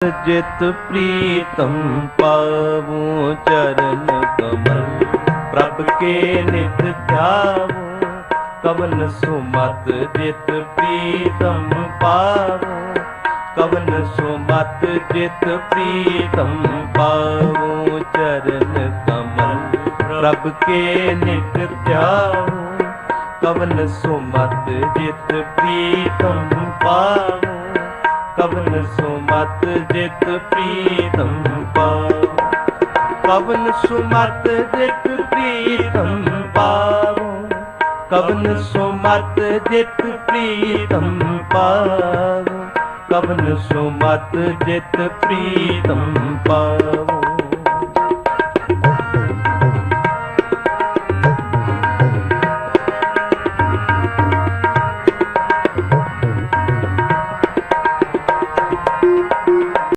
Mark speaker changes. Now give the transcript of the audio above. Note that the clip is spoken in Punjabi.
Speaker 1: ਜਿਤ ਪ੍ਰੀਤਮ ਪਾਵੂ ਚਰਨ ਕਮਲ, ਪ੍ਰਭ ਕੇ ਨਿਤ ਧਿਆਵੂ ਕਵਨ ਸੁਮਤ ਜਿਤ ਪ੍ਰੀਤਮ ਪਾਵੂ ਕਵਨ ਸੁਮਤ ਜਿਤ ਪ੍ਰੀਤਮ ਪਾਵੂ ਚਰਨ ਕਮਲ, ਪ੍ਰਭ ਕੇ ਨਿਤ ਧਿਆਵੂ ਕਵਨ ਸੁਮਤ ਜਿਤ ਪ੍ਰੀਤਮ ਕਵਨ ਸੁਮਤ ਜਿਤ ਪ੍ਰੀਤਮ ਪਾ ਕਵਨ ਸੁਮਤ ਜਿਤ ਪ੍ਰੀਤਮ ਪਾਵ। ਕਵਨ ਸੁਮਤ ਜਿਤ ਪ੍ਰੀਤਮ ਪਾਵ। ਕਵਨ ਸੁਮਤ ਜਿਤ ਪ੍ਰੀਤਮ ਪਾਵ।